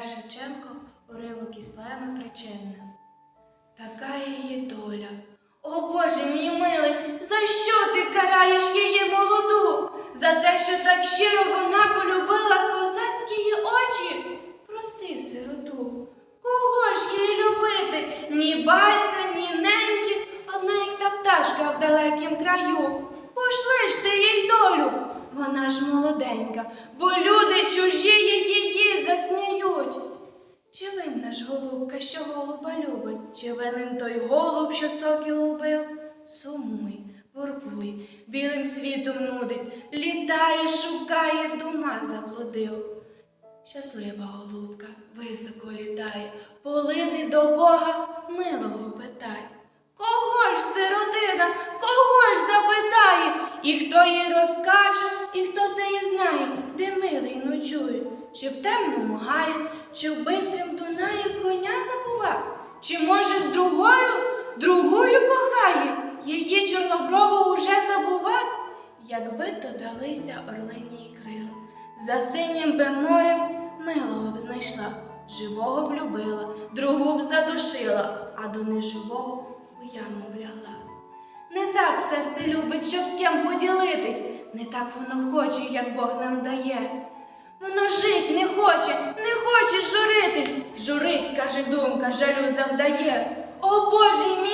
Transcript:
Тарас Шевченко, уривок із поеми Причинна. Така її доля. О Боже мій милий, за що ти караєш її молоду? За те, що так щиро вона полюбила козацькі її очі? Прости, сироту. Кого ж їй любити? Ні батька, ні неньки, одна як та пташка в далекім краю. Пошли ж ти їй долю, вона ж молоденька, бо ж голубка, що голуба любить? Чи винен той голуб, що сокіл убив? Сумуй, воркуй, білим світом нудить, літає, шукає, дума заблудив. Щаслива голубка, високо літає, полини до Бога милого питать. Кого ж сиротина, кого ж запитає? І хто їй розкаже, і хто те її знає, де милий ночує, чи в темному гаї, чи в бистрім Дунаї коня набува, чи може з другою, другою кохає, її чорноброву уже забува, якби то далися орлині крила, за синім би морем милого б знайшла, живого б любила, другу б задушила, а до неживого у яму б. Не так серце любить, щоб з ким поділитись, не так воно хоче, як Бог нам дає. Жить не хоче, не хоче журитись. Журись, каже думка, жалю завдає. О Боже мій